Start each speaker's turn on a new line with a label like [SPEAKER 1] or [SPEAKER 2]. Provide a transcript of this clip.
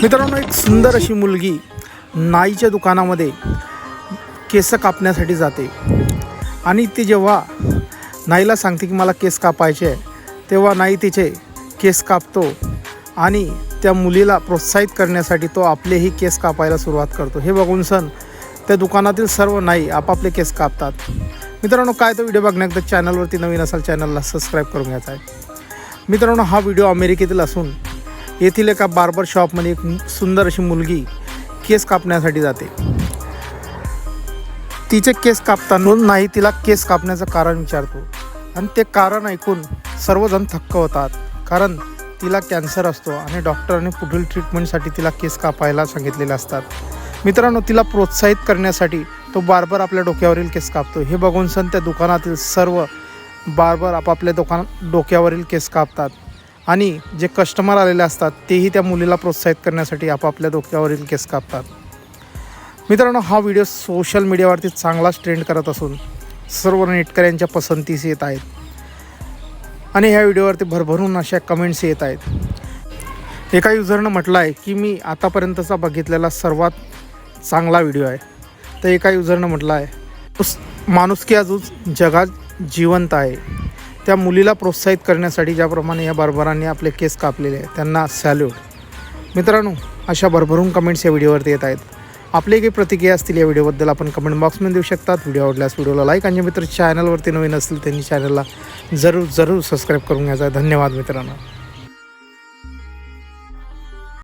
[SPEAKER 1] मित्रांनो एक सुंदर अशी मुलगी नाईच्या दुकानामध्ये केस कापण्यासाठी जाते. आणि ती जेव्हा नाईला सांगते की मला केस कापायचे आहे तेव्हा नाई तिचे केस कापतो आणि त्या मुलीला प्रोत्साहित करण्यासाठी तो आपलेही केस कापायला सुरुवात करतो. हे बघून सण त्या दुकानातील सर्व नाई आपापले केस कापतात. मित्रांनो काय तो व्हिडिओ बघण्याकरता चॅनलवरती नवीन असाल चॅनलला सबस्क्राईब करून घ्यायचा आहे. मित्रांनो हा व्हिडिओ अमेरिकेतील असून येथील एका बार्बर शॉपमध्ये एक सुंदर अशी मुलगी केस कापण्यासाठी जाते. तिचे केस कापताना नाही तिला केस कापण्याचं कारण विचारतो. आणि ते कारण ऐकून सर्वजण थक्क होतात. कारण तिला कॅन्सर असतो आणि डॉक्टरांनी पुढील ट्रीटमेंटसाठी तिला केस कापायला सांगितलेले असतात. मित्रांनो तिला प्रोत्साहित करण्यासाठी तो बार्बर आपल्या डोक्यावरील केस कापतो. हे बघून सण त्या दुकानातील सर्व बार्बर आपापल्या दुकान डोक्यावरील केस कापतात. आणि जे कस्टमर आलेले असतात तेही त्या मुलीला प्रोत्साहित करण्यासाठी आपापल्या डोक्यावरील केस कापतात. मित्रांनो हा व्हिडिओ सोशल मीडियावरती चांगलाच ट्रेंड करत असून सर्व नेटकऱ्यांच्या पसंतीस येत आहेत. आणि ह्या व्हिडिओवरती भरभरून अशा कमेंट्स येत आहेत. एका युजरनं म्हटलं आहे की मी आतापर्यंतचा बघितलेला सर्वात चांगला व्हिडिओ आहे. तर एका युजरनं म्हटलं आहे माणुसकी अजून जगात जिवंत आहे. त्या मुलीला प्रोत्साहित करण्यासाठी ज्याप्रमाणे या बार्बरांनी आपले केस कापलेले आहेत त्यांना सॅल्यूट मित्रांनो अशा भरभरून कमेंट्स या व्हिडिओवरती येत आहेत. आपले काही प्रतिक्रिया असतील या व्हिडिओबद्दल आपण कमेंट बॉक्समध्ये देऊ शकतात. व्हिडिओ आवडल्यास व्हिडिओला लाईक आणि मित्र चॅनलवरती नवीन असतील त्यांनी चॅनलला जरूर जरूर सबस्क्राईब करून घ्यायचा आहे धन्यवाद मित्रांनो.